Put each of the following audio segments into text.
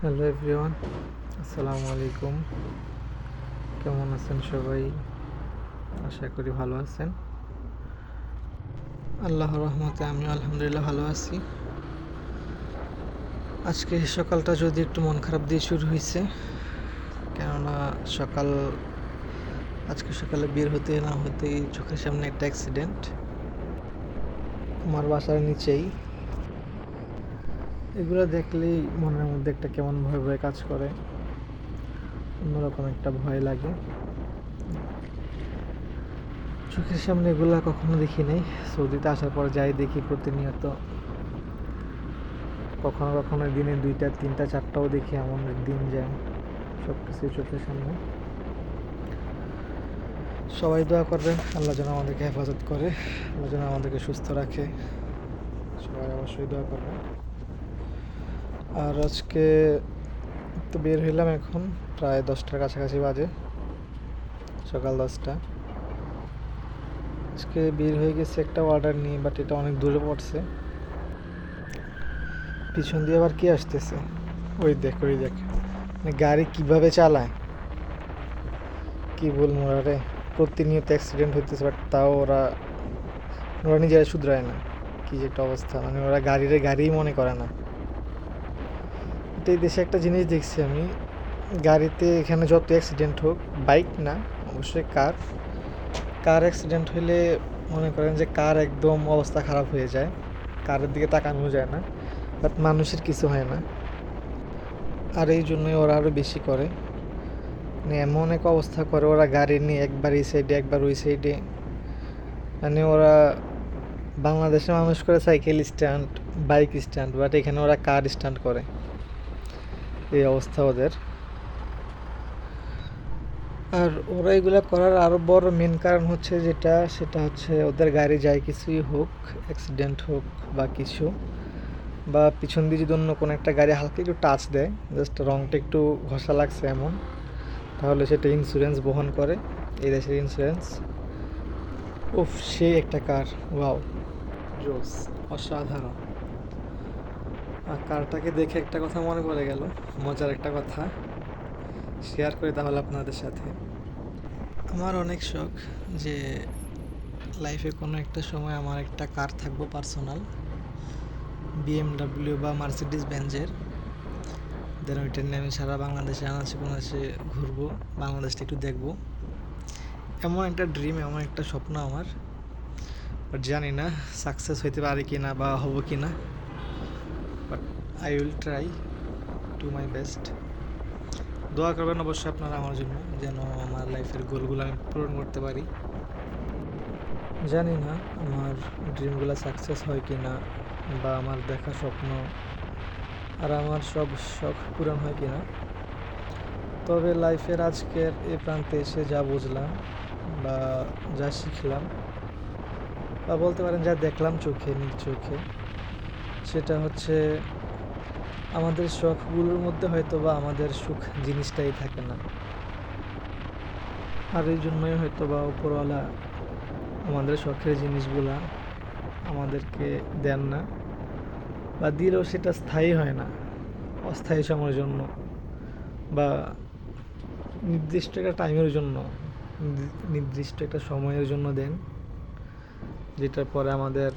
Hello everyone, আসসালামু আলাইকুম। কেমন আছেন সবাই? আশা করি ভালো আছেন। আল্লাহ রহমতে আমিও আলহামদুলিল্লাহ ভালো আছি। আজকে সকালটা যদি একটু মন খারাপ দিয়ে শুরু হয়েছে কেননা সকাল, আজকে সকালে বের হতে না হতেই চোখের সামনে একটা অ্যাক্সিডেন্ট আমার বাসার নিচেই এগুলো দেখলেই মনের মধ্যে একটা কেমন ভয় ভয় কাজ করে। অন্যরকম একটা ভয় লাগে। চোখের সামনে এগুলো কখনো দেখি নাই। সৌদিতে আসার পর যাই দেখি প্রতিনিয়ত। কখনো কখনো দিনে দুইটা, তিনটা, চারটাও দেখি এমন দিন যায় সব কিছু চোখের সামনে। সবাই দোয়া করবেন, আল্লাহ যেন আমাদেরকে হেফাজত করে, আল্লাহ যেন আমাদেরকে সুস্থ রাখে। সবাই অবশ্যই দোয়া করবেন। আর আজকে তো বের হইলাম এখন, প্রায় দশটার কাছাকাছি বাজে, সকাল দশটা। আজকে বের হয়ে গেছে একটা অর্ডার নিয়ে বাট এটা অনেক দূরে পড়ছে। পিছন দিয়ে আবার কে আসতেছে? ওই দেখ ওই দেখ। মানে গাড়ি কীভাবে চালায়? কি বলব রে প্রতিনিয়ত অ্যাক্সিডেন্ট হইতেছে বাট তাও ওরা ওরা নিজেরা শুধরায় না। কি যে একটা অবস্থা মানে ওরা গাড়িরে গাড়িই মনে করে না। তো এই দেশে একটা জিনিস দেখছি আমি। গাড়িতে এখানে যত অ্যাক্সিডেন্ট হোক বাইক না, অবশ্যই কার কার অ্যাক্সিডেন্ট হলে মনে করেন যে কার একদম অবস্থা খারাপ হয়ে যায়। কারের দিকে তাকানো যায় না বাট মানুষের কিছু হয় না। আর এই জন্যই ওরা আরও বেশি করে। মানে এমন এক অবস্থা করে, ওরা গাড়ি নিয়ে একবার এই সাইডে একবার ওই সাইডে মানে ওরা বাংলাদেশে মানুষ করে cycle stand bike stand but এখানে ওরা কার স্ট্যান্ড করে। এই অবস্থা ওদের। আর ওরা এগুলো করার আরও বড় মেন কারণ হচ্ছে যেটা সেটা হচ্ছে ওদের গাড়ি যায় কিছুই হোক অ্যাক্সিডেন্ট হোক বা কিছু বা পিছন দিয়ে যদি অন্য কোনো একটা গাড়ি হালকা একটু টাচ দেয় জাস্ট রংটা একটু ঘষা লাগছে এমন তাহলে সেটা ইন্স্যুরেন্স বহন করে এই দেশের ইন্স্যুরেন্স উফ সেই একটা কার ওয়াও জোস অসাধারণ। কারটাকে দেখে একটা কথা মনে পড়ে গেল, মজার একটা কথা। শেয়ার করি তাহলে আপনাদের সাথে। আমার অনেক শখ যে লাইফে কোনো একটা সময় আমার একটা কার থাকব পার্সোনাল বিএমডাব্লিউ বা মার্সিডিস বেঞ্জের দেন ওইটা নিয়ে আমি সারা বাংলাদেশে, আনাচে কোনাচে ঘুরবো, বাংলাদেশটা একটু দেখব। এমন একটা ড্রিম এমন একটা স্বপ্ন আমার বাট জানি না সাকসেস হইতে পারে কি না বা হব কি না I will try to my best দোয়া করবেন অবশ্যই আপনারা আমার জন্য, যেন আমার লাইফের গোলগুলো আমি পূরণ করতে পারি। জানি না আমার ড্রিমগুলো সাকসেস হয় কি না বা আমার দেখা স্বপ্ন, আর আমার সব শখ পূরণ হয় কি না তবে লাইফের আজকের এই প্রান্তে এসে যা বুঝলাম, বা যা শিখলাম, বা বলতে পারেন যা দেখলাম চোখে, নিজ চোখে, সেটা হচ্ছে আমাদের শখগুলোর মধ্যে হয়তো বা আমাদের সুখ জিনিসটাই থাকে না। আর এই জন্যই হয়তো বা উপরওয়ালা আমাদের শখের জিনিসগুলা আমাদেরকে দেন না বা দিলেও সেটা স্থায়ী হয় না, অস্থায়ী সময়ের জন্য বা নির্দিষ্ট একটা টাইমের জন্য, নির্দিষ্ট একটা সময়ের জন্য দেন যেটার পরে আমাদের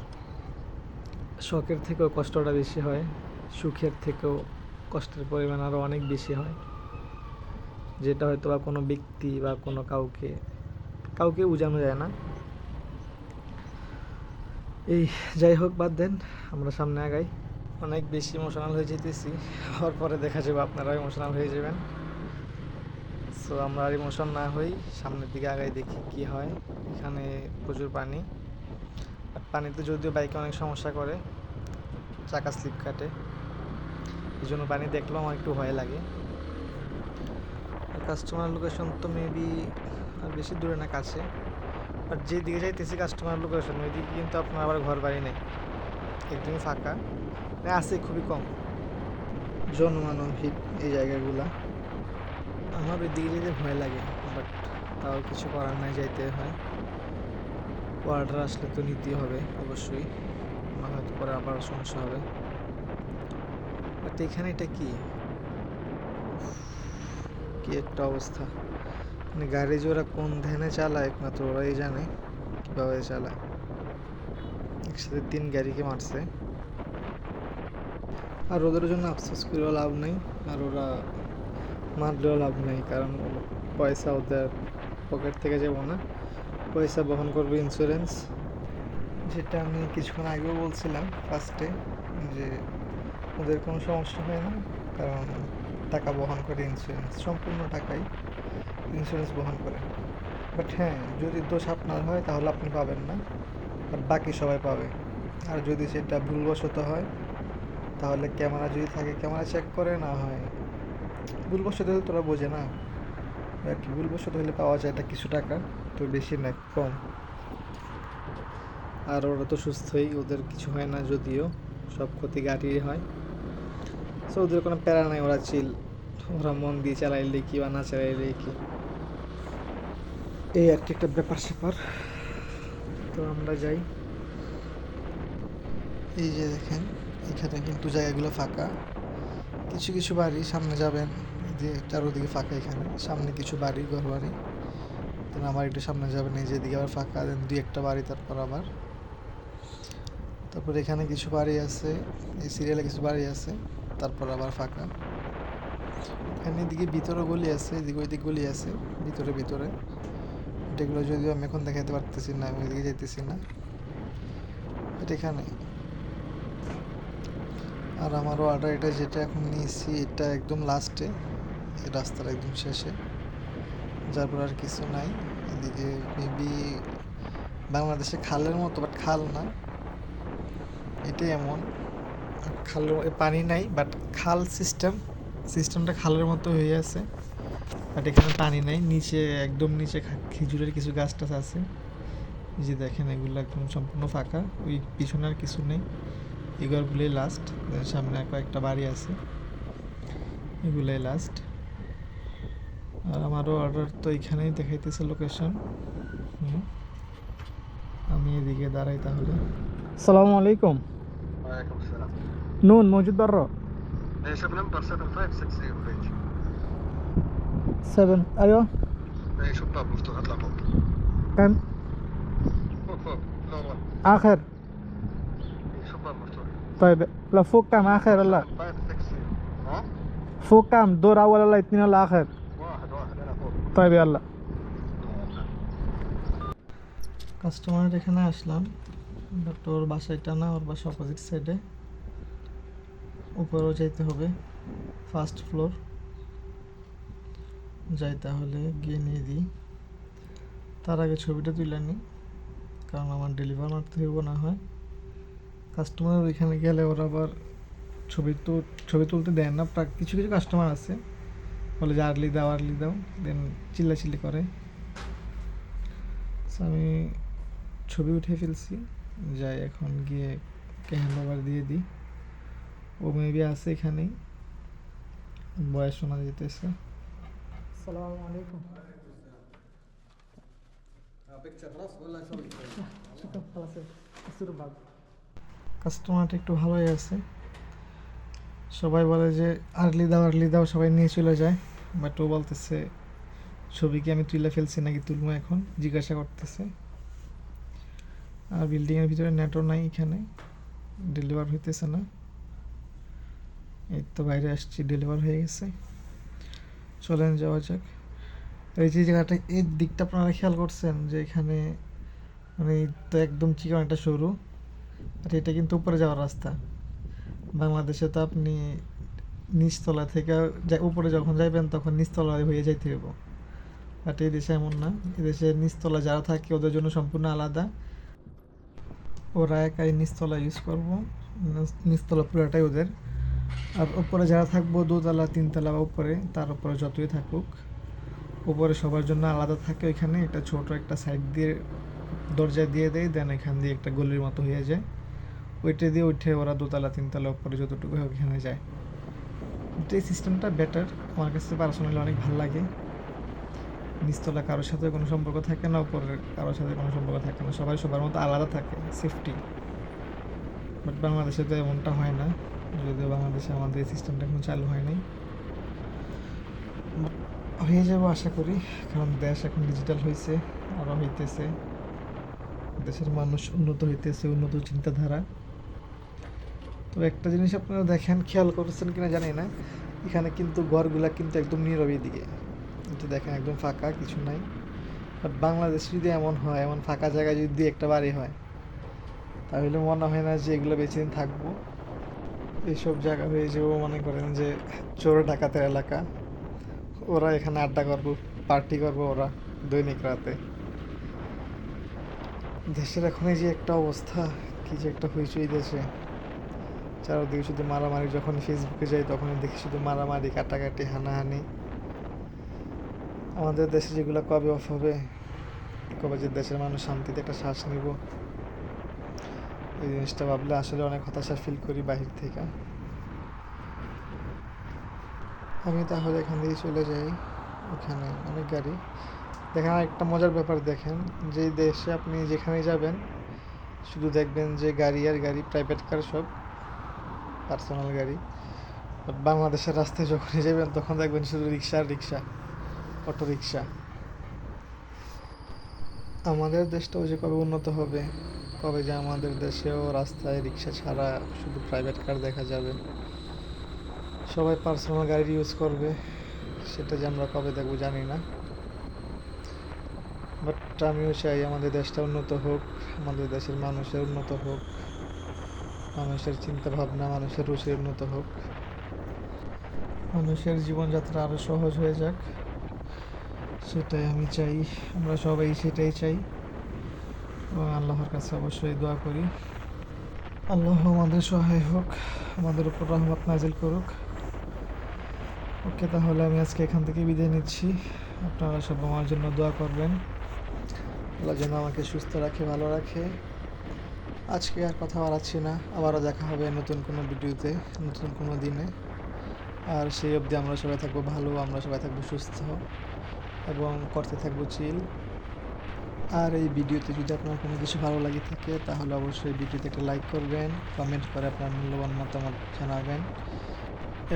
শখের থেকেও কষ্টটা বেশি হয়, সুখের থেকেও কষ্টের পরিমাণ আরও অনেক বেশি হয়। যেটা হয়তো বা কোনো ব্যক্তি বা কোনো কাউকে কাউকে বোঝানো যায় না। এই যাই হোক বাদ দেন, আমরা সামনে আগাই। অনেক বেশি ইমোশনাল হয়ে যেতেছি, হওয়ার পরে দেখা যাবে আপনারাও ইমোশনাল হয়ে যাবেন। সো আমরা আর ইমোশন না হই, সামনের দিকে আগাই দেখি কি হয়। এখানে প্রচুর পানি। পানিতে যদিও বাইকে অনেক সমস্যা করে, চাকা স্লিপ কাটে। এই জন্য পানি দেখলেও আমার একটু ভয় লাগে। কাস্টমার লোকেশন তো মেবি বেশি দূরে না, কাছে। আর যেদিকে যাইতেছি কাস্টমার লোকেশন ওইদিকে কিন্তু আপনার আবার ঘর বাড়ি নেই। একদমই ফাঁকা। মানে আছে খুবই কম। জনমানব ভিড় এই জায়গাগুলা। আমার ওই দিকে যেতে ভয় লাগে বাট তাও কিছু করার নাই, যাইতে হয়। অর্ডার আসলে তো নিতেই হবে, অবশ্যই। হয়তো পরে আবার সমস্যা হবে। বাট এখানে এটা কি? কি একটা অবস্থা। মানে গাড়ি যে ওরা কোন ধ্যানে চালায় একমাত্র ওরাই জানে কীভাবে চালায়। একসাথে তিন গাড়িকে মারছে। আর ওদের জন্য আফসোস করেও লাভ নেই, আর ওরা মারলেও লাভ নেই, কারণ পয়সা ওদের পকেট থেকে যাব না। পয়সা বহন করবে ইন্স্যুরেন্স যেটা আমি কিছুক্ষণ আগেও বলছিলাম ফার্স্টে যে ওদের কোনো সমস্যা হয় না, কারণ টাকা বহন করে ইন্স্যুরেন্স সম্পূর্ণ টাকাই ইন্স্যুরেন্স বহন করে। বাট হ্যাঁ যদি দোষ আপনার হয় তাহলে আপনি পাবেন না, আর বাকি সবাই পাবে। আর যদি সেটা ভুলবশত হয়, তাহলে ক্যামেরা যদি থাকে, ক্যামেরা চেক করে না হয়। ভুলবশত হলে তোরা বোঝে না। ভুলবশত হলে পাওয়া যায় এটা কিছু টাকা। তো বেশি না, কম। আর ওরা তো সুস্থই, ওদের কিছু হয় না যদিও, সব ক্ষতি গাড়ির হয়। সো ওদের কোনো প্যারা নাই, ওরা চিল ওরা মন দিয়ে চালাইলে কি বা না চালাইলে কি এই আর কি একটা ব্যাপার স্যাপার। তো আমরা যাই। এই যে দেখেন, এখানে কিন্তু জায়গাগুলো ফাঁকা। কিছু কিছু বাড়ি সামনে যাবেন। যে চারোদিকে ফাঁকা এখানে। সামনে কিছু বাড়ি ঘর বাড়ি দেন আমার একটু সামনে যাবেন, এই যে এদিকে আবার ফাঁকা, দেন দুই একটা বাড়ি তারপর আবার। তারপর এখানে কিছু বাড়ি আছে, এই সিরিয়ালে কিছু বাড়ি আছে, তারপর আবার ফাঁকা। এখানে এদিকে ভিতরে গলি আছে, এদিকে ওইদিকে গলি আছে, ভিতরে ভিতরে। এগুলো যদিও আমি এখন দেখাতে পারতেছি না, আমি ওইদিকে যেতেছি না। এটা এখানে। আর আমারও অর্ডার এটা যেটা এখন নিয়েছি, এটা একদম লাস্টে রাস্তার একদম শেষে। যার পর আর কিছু নাই। এদিকে মেবি বাংলাদেশে খালের মতো বাট খাল না। এটাই এমন। খালের পানি নাই বাট খাল সিস্টেম সিস্টেমটা খালের মতো হয়ে আছে। বাট এখানে পানি নাই, নিচে, একদম নিচে খেজুরের কিছু গাছ টাছ আছে। যে দেখেন, এগুলো একদম সম্পূর্ণ ফাঁকা, ওই পিছনে আর কিছু নেই। এগুলোই লাস্ট সামনে কয়েকটা বাড়ি আছে। এগুলোই লাস্ট আর আমারও অর্ডার তো এখানেই দেখাইতেছে লোকেশন আমি এদিকে দাঁড়াই তাহলে আসসালামু আলাইকুম وعليكم السلام নুন মজুদ বারো ايش بنمبر 7560 بيج সেভেন আয়ো اي شو الباب مفتوح اطلع فوق كم فوق فوق فلور 1 آخر اي شو الباب مفتوح طيب لا فوق كم آخر ولا 560 ها فوق كم دور أول ولا اثنين ولا آخر واحد واحد তাই আল্লাহ। কাস্টমারের এখানে আসলাম ডক্টর ওর বাসায় না, ওর বাসা অপোজিট সাইডে উপরেও যাইতে হবে ফার্স্ট ফ্লোর যাই তাহলে গিয়ে নিয়ে দিই। তার আগে ছবিটা তুলে নিই কারণ আমার ডেলিভার মারতে হইব না হয়। কাস্টমার ওইখানে গেলে ওরা আবার ছবি তো ছবি তুলতে দেয় না কিছু কিছু কাস্টমার আছে। বলে যে আর্লি দাও আর্লি দাও দেন চিল্লাচিল্লি করে। আমি ছবি উঠে ফেলছি যাই এখন গিয়ে ক্যান ওভার দিয়ে দিই। ও মেবি আছে এখানেই বয়স শোনা যেতেছে। আসসালামু আলাইকুম। কাস্টমারটা একটু ভালোই আছে। সবাই বলে যে আর্লি দাও আর্লি দাও সবাই নিয়ে চলে যায়। ও বলতেছে, ছবি কি আমি তুলে ফেলছি নাকি তুলবো এখন? জিজ্ঞাসা করতেছে। আর বিল্ডিংয়ের ভিতরে নেটও নাই এখানে ডেলিভার হইতেছে না। এই তো বাইরে আসছি ডেলিভার হয়ে গেছে। চলেন যাওয়া যাক। এই যে জায়গাটা, এই দিকটা আপনারা খেয়াল করছেন যে এখানে মানে তো একদম চিকন একটা সরু, আর এটা কিন্তু উপরে যাওয়ার রাস্তা। বাংলাদেশে তো আপনি নিচতলা থেকে উপরে যখন যাইবেন তখন নিচতলা হয়ে যাইতে হইব। বাট এই দেশে এমন না। এদেশে নিচতলা যারা থাকে ওদের জন্য সম্পূর্ণ আলাদা। ওরা একাই নিচতলা ইউজ করব। নিচ- নিচতলা পুরোটাই ওদের। আর উপরে যারা থাকব, দোতলা, তিনতলা বা উপরে, তার উপরে যতই থাকুক, উপরে সবার জন্য আলাদা থাকে ওইখানে। একটা ছোট একটা সাইড দিয়ে দরজা দিয়ে দেয় দেন এখান দিয়ে একটা গলির মতো হয়ে যায়। ওইটা দিয়ে উঠে ওরা দোতলা, তিনতলা, উপরে যতটুকু ওইখানে যায়। এই সিস্টেমটা বেটার আমার কাছে পার্সোনালি অনেক ভালো লাগে। নিচতলা কারোর সাথে কোনো সম্পর্ক থাকে না, উপরের কারোর সাথে কোনো সম্পর্ক থাকে না। সবাই সবার মতো আলাদা থাকে সেফটি বাট বাংলাদেশে তো এমনটা হয় না, যদিও বাংলাদেশে আমাদের এই সিস্টেমটা এখন চালু হয় নাই। হয়ে যাব আশা করি, কারণ দেশ এখন ডিজিটাল হয়েছে আরও হইতেছে। দেশের মানুষ উন্নত হইতেছে, উন্নত চিন্তাধারা। তো একটা জিনিস আপনারা দেখেন, খেয়াল করেছেন কিনা জানি না। এখানে কিন্তু ঘরগুলা কিন্তু একদম নীরব দিকে কিন্তু দেখেন, একদম ফাঁকা, কিছু নাই। বাট বাংলাদেশে যদি এমন হয়, এমন ফাঁকা জায়গায় যদি একটা বাড়ি হয়, তাহলে মনে হয় না যে এগুলো বেশি দিন থাকব। এইসব জায়গা হয়ে যাব, মনে করেন যে চোর ডাকাতের এলাকা। ওরা এখানে আড্ডা করব, পার্টি করব ওরা দৈনিক রাতে। দেশের এখন এই যে একটা অবস্থা, কি যে একটা হইচই দেশে। চারদিকে শুধু মারামারি, যখন ফেসবুকে যাই তখনই দেখি শুধু মারামারি, কাটাকাটি, হানাহানি। আমাদের দেশে যেগুলো কবে অফ হবে, কবে যে দেশের মানুষ শান্তিতে একটা শ্বাস নিব, এই জিনিসটা ভাবলে আসলে অনেক হতাশা ফিল করি বাহির থেকে। আমি তাহলে এখান দিয়ে চলে যাই, ওখানে অনেক গাড়ি। দেখেন একটা মজার ব্যাপার দেখেন যে দেশে আপনি যেখানে যাবেন, শুধু দেখবেন যে গাড়ি আর গাড়ি প্রাইভেট কার সব পার্সোনাল গাড়ি। বাংলাদেশের রাস্তায় যখনই যাবেন, তখন দেখবেন শুধু রিক্সা রিক্সা অটো রিক্সা আমাদের দেশটাও যে কবে উন্নত হবে, কবে যে আমাদের দেশেও রাস্তায় রিক্সা ছাড়া শুধু প্রাইভেট কার দেখা যাবে। সবাই পার্সোনাল গাড়ি ইউজ করবে, সেটা যে আমরা কবে দেখব জানি না। বাট আমিও চাই আমাদের দেশটা উন্নত হোক, আমাদের দেশের মানুষের উন্নত হোক। মানুষের চিন্তা ভাবনা মানুষের রুচি উন্নত হোক। মানুষের জীবনযাত্রা আরও সহজ হয়ে যাক। সেটাই আমি চাই, আমরা সবাই সেটাই চাই। এবং আল্লাহর কাছে অবশ্যই দোয়া করি। আল্লাহ আমাদের সহায় হোক, আমাদের উপর রহমত নাজিল করুক। ওকে তাহলে আমি আজকে এখান থেকে বিদায় নিচ্ছি। আপনারা সব আমার জন্য দোয়া করবেন। আল্লাহ যেন আমাকে সুস্থ রাখে, ভালো রাখে। আজকে আর কথা বাড়াচ্ছি না। আবারও দেখা হবে নতুন কোনো ভিডিওতে, নতুন কোনো দিনে। আর সেই অবধি আমরা সবাই থাকব ভালো, আমরা সবাই থাকব সুস্থ এবং করতে থাকব চিল আর এই ভিডিওতে যদি আপনার কোনো কিছু ভালো লাগে থাকে, তাহলে অবশ্যই ভিডিওতে একটা লাইক করবেন কমেন্ট করে আপনার মূল্যবান মতামত জানাবেন।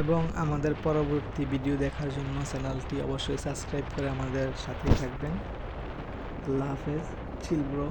এবং আমাদের পরবর্তী ভিডিও দেখার জন্য চ্যানেলটি অবশ্যই সাবস্ক্রাইব করে আমাদের সাথেই থাকবেন। আল্লাহ হাফেজ চিল ব্রো